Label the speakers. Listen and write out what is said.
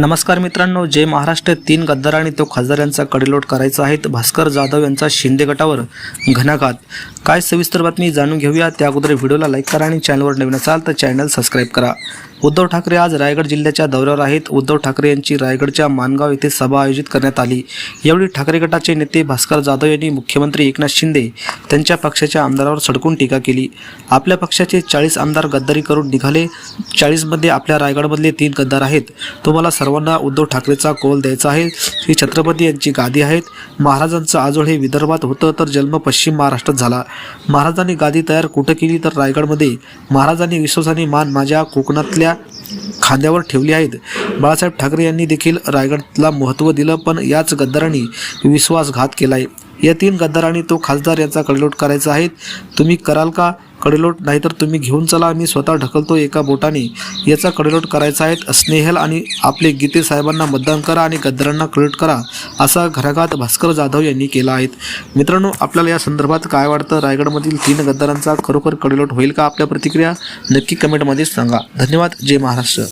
Speaker 1: नमस्कार मित्रांनो जय महाराष्ट्र. तीन गद्दार आणि तो खासदार यांचा कडेलोट करायचा आहेत भास्कर जाधव यांचा शिंदे गटावर घणाघात. काय सविस्तर बातमी जाणून घेऊया. त्या अगोदर व्हिडिओला लाईक करा आणि चॅनलवर नवीन असाल तर चॅनल सबस्क्राईब करा. उद्धव ठाकरे आज रायगड जिल्ह्याच्या दौऱ्यावर आहेत. उद्धव ठाकरे यांची रायगडच्या मानगाव येथे सभा आयोजित करण्यात आली. यावेळी ठाकरे गटाचे नेते भास्कर जाधव यांनी मुख्यमंत्री एकनाथ शिंदे त्यांच्या पक्षाच्या आमदारावर सडकून टीका केली. आपल्या पक्षाचे चाळीस आमदार गद्दारी करून निघाले. चाळीसमध्ये आपल्या रायगडमधले तीन गद्दार आहेत. तुम्हाला सर्वांना उद्धव ठाकरेचा कौल द्यायचा आहे. ही छत्रपती यांची गादी आहेत. महाराजांचं आजोळ हे विदर्भात होतं तर जन्म पश्चिम महाराष्ट्रात झाला. महाराजांनी गादी तयार कुठं केली तर रायगडमध्ये? महाराजांनी विश्वासाने मान माझ्या कोकणातल्या खांद्यावर ठेवली आहेत. बाळासाहेब ठाकरे यांनी देखील रायगडला महत्त्व दिलं पण याच गद्दारांनी विश्वासघात केलाय. या तीन गद्दारांनी तो खासदार यांचा कडेलोट करायचा आहे. तुम्ही कराल का? कडेलोट नाहीतर तुम्ही घेऊन चला. मी स्वतः ढकलतो एका बोटाने. याचा कडेलोट करायचा आहे. स्नेहल आणि आपले गीते साहेबांना मतदान करा आणि गद्दारांना कडेलोट करा. असा घराघात भास्कर जाधव यांनी केला आहे. मित्रांनो आपल्याला या संदर्भात काय वाटतं? रायगडमधील तीन गद्दारांचा खरोखर कडेलोट होईल का? आपल्या प्रतिक्रिया नक्की कमेंटमध्ये सांगा. धन्यवाद. जय महाराष्ट्र.